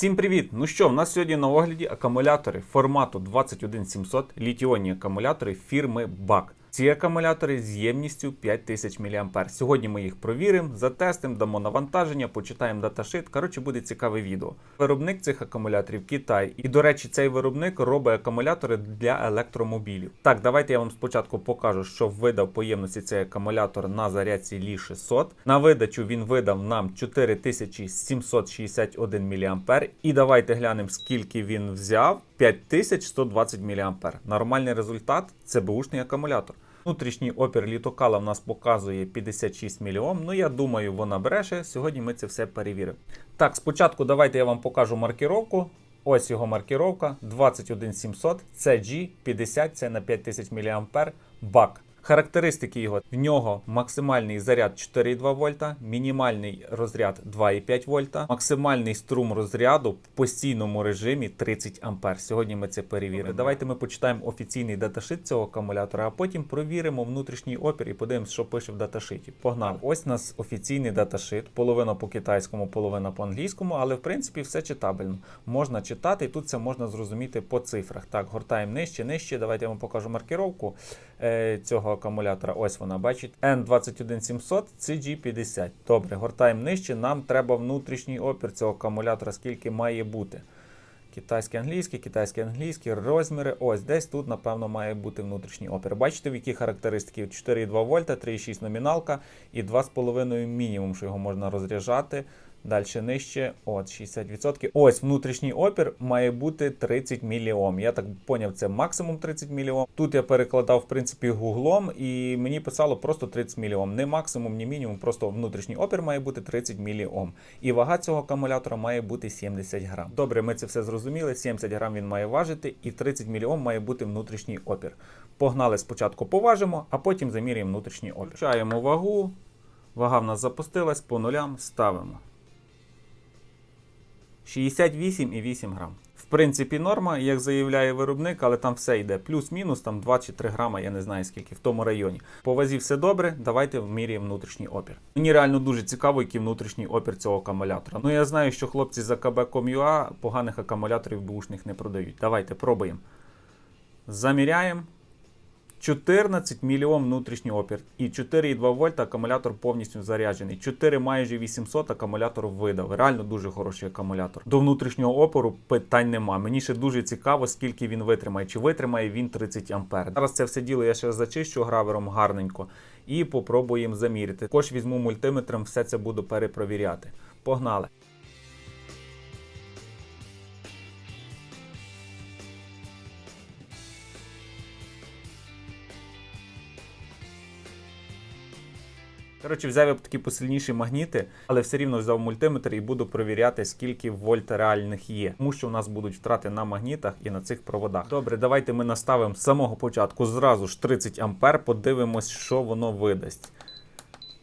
Всім привіт! Ну що, в нас сьогодні на огляді акумулятори формату 21700 літіонні акумулятори фірми BAC. Ці акумулятори з ємністю 5000 мА. Сьогодні ми їх провіримо, затестимо, дамо навантаження, почитаємо даташит. Коротше, буде цікаве відео. Виробник цих акумуляторів Китай. І, до речі, цей виробник робить акумулятори для електромобілів. Так, давайте я вам спочатку покажу, що видав по ємності цей акумулятор на зарядці Лі 600. На видачу він видав нам 4761 мА. І давайте глянемо, скільки він взяв. 5120 мА. Нормальний результат це бушний акумулятор. Внутрішній опір літокала в нас показує 56 мільйон. Ну я думаю, вона бреше. Сьогодні ми це все перевіримо. Так, спочатку давайте я вам покажу маркіровку. Ось його маркіровка 21700 CG50, це на 5000 мА бак. Характеристики його: в нього максимальний заряд 4,2 вольта, мінімальний розряд 2,5 вольта, максимальний струм розряду в постійному режимі 30 ампер. Сьогодні ми це перевіримо. Давайте ми почитаємо офіційний даташит цього акумулятора, а потім провіримо внутрішній опір і подивимося, що пише в даташиті. Погнали. Ось нас офіційний даташит, половина по китайському, половина по англійському, але в принципі все читабельно. Можна читати, і тут це можна зрозуміти по цифрах. Так, гортаємо нижче, нижче. Давайте я вам покажу маркіровку цього акумулятора. Ось вона, бачите, N21700 CG50. Добре, гортаємо нижче. Нам треба внутрішній опір цього акумулятора, скільки має бути. Китайський англійський, китайський англійський, розміри. Ось десь тут, напевно, має бути внутрішній опір. Бачите, в які характеристики? 4,2 вольта, 3,6 номіналка і 2,5 мінімум, що його можна розряджати. Далі нижче, от 60%. Ось внутрішній опір має бути 30 мільйом. Я так поняв, це максимум 30 мільйом. Тут я перекладав, в принципі, гуглом, і мені писало просто 30 мільйом. Не максимум, ні мінімум, просто внутрішній опір має бути 30 мільйом. І вага цього акумулятора має бути 70 грам. Добре, ми це все зрозуміли. 70 грам він має важити, і 30 мільйом має бути внутрішній опір. Погнали спочатку поважимо, а потім заміряємо внутрішній опір. Включаємо вагу. Вага в нас запустилась по нулям, ставимо. 68,8 грам. В принципі, норма, як заявляє виробник, але там все йде. Плюс-мінус, там 2 чи 3 грама, я не знаю скільки в тому районі. По вазі все добре, давайте вміряємо внутрішній опір. Мені реально дуже цікаво, який внутрішній опір цього акумулятора. Ну я знаю, що хлопці за КБ.com.ua поганих акумуляторів бушних не продають. Давайте пробуємо. Заміряємо. 14 мільйон внутрішній опір і 4,2 вольта акумулятор повністю заряджений. 4 майже 800 акумулятор видав. Реально дуже хороший акумулятор. До внутрішнього опору питань нема. Мені ще дуже цікаво, скільки він витримає. Чи витримає він 30 ампер. Зараз це все діло я ще зачищу гравером гарненько і попробуємо заміряти. Також візьму мультиметром, все це буду перепровіряти. Погнали! Коротше, взяв я такі посильніші магніти, але все рівно взяв мультиметр і буду перевіряти, скільки вольт реальних є. Тому що у нас будуть втрати на магнітах і на цих проводах. Добре, давайте ми наставимо з самого початку зразу ж 30 ампер, подивимось, що воно видасть.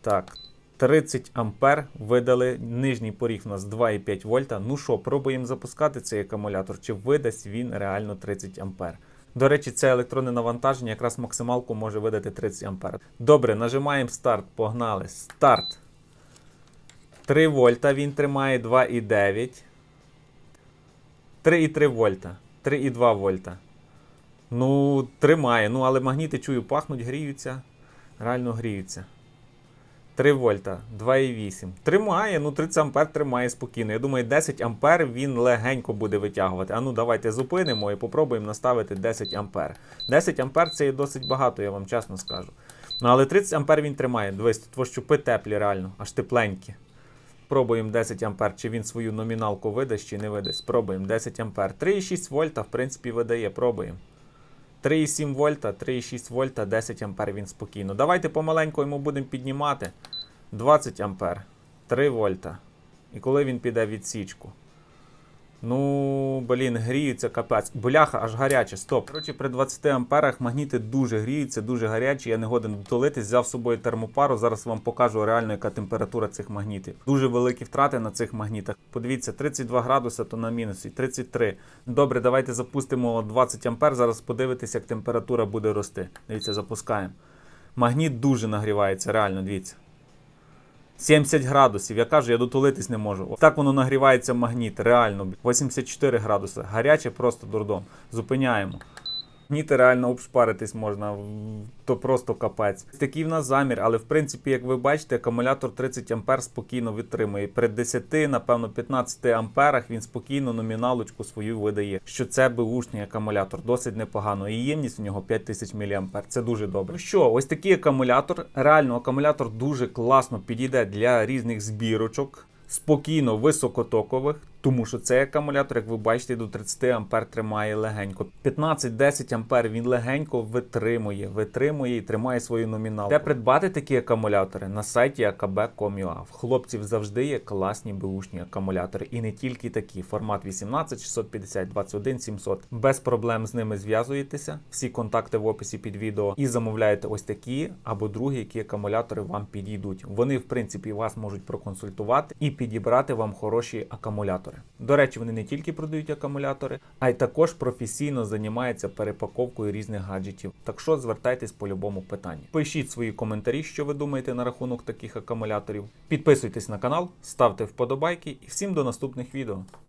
Так. 30 ампер видали. Нижній поріг у нас 2,5 вольта. Ну що, пробуємо запускати цей акумулятор, чи видасть він реально 30 ампер. До речі, це електронне навантаження якраз максималку може видати 30 ампер. Добре, нажимаємо старт. Погнали. Старт. 3 вольта він тримає 2,9. 3,3 вольта. 3,2 вольта. Ну, тримає. Ну, але магніти чую, пахнуть, гріються. Реально гріються. 3 вольта, 2,8. Тримає, ну 30 ампер тримає спокійно. Я думаю, 10 ампер він легенько буде витягувати. А ну давайте зупинимо і попробуємо наставити 10 ампер. 10 ампер це є досить багато, я вам чесно скажу. Ну але 30 ампер він тримає. Дивись, тут щупи теплі, реально, аж тепленькі. Пробуємо 10 ампер, чи він свою номіналку видасть, чи не видасть. Пробуємо 10 ампер. 3,6 вольта, в принципі, видає. Пробуємо. 3,7 вольта, 3,6 вольта, 10 ампер він спокійно. Давайте помаленьку йому будемо піднімати. 20 ампер, 3 вольта. І коли він піде відсічку? Ну, блін, гріються капець. Бляха, аж гаряче. Стоп. Коротше, при 20 амперах магніти дуже гріються, дуже гарячі. Я не годен дотолитись, взяв з собою термопару. Зараз вам покажу реально, яка температура цих магнітів. Дуже великі втрати на цих магнітах. Подивіться, 32 градуси, то на мінусі, 33. Добре, давайте запустимо 20 ампер. Зараз подивитись, як температура буде рости. Дивіться, запускаємо. Магніт дуже нагрівається, реально, дивіться. 70 градусів. Я кажу, я дотулитись не можу. Так воно нагрівається магніт, реально. 84 градуси. Гаряче просто дурдом. Зупиняємо. Магніти реально обшпаритись можна, то просто капець. Такий в нас замір, але в принципі, як ви бачите, акумулятор 30 ампер спокійно витримує. При 10, напевно, 15 амперах він спокійно номіналочку свою видає. Що це беушний акумулятор, досить непогано. І ємність у нього 5000 мА. Це дуже добре. Ну Що, ось такий акумулятор. Реально, акумулятор дуже класно підійде для різних збірочок. Спокійно високотокових, тому що цей акумулятор, як ви бачите, до 30 ампер тримає легенько. 15-10 ампер він легенько витримує, витримує і тримає свою номіналку. Де придбати такі акумулятори на сайті akb.com.ua. В хлопців завжди є класні беушні акумулятори, і не тільки такі. Формат 18, 650, 21, 700. Без проблем з ними зв'язуєтеся. Всі контакти в описі під відео і замовляєте ось такі або другі, які акумулятори вам підійдуть. Вони, в принципі, вас можуть проконсультувати і підібрати вам хороші акумулятори. До речі, вони не тільки продають акумулятори, а й також професійно займаються перепаковкою різних гаджетів. Так що звертайтесь по любому питанню. Пишіть свої коментарі, що ви думаєте на рахунок таких акумуляторів. Підписуйтесь на канал, ставте вподобайки і всім до наступних відео.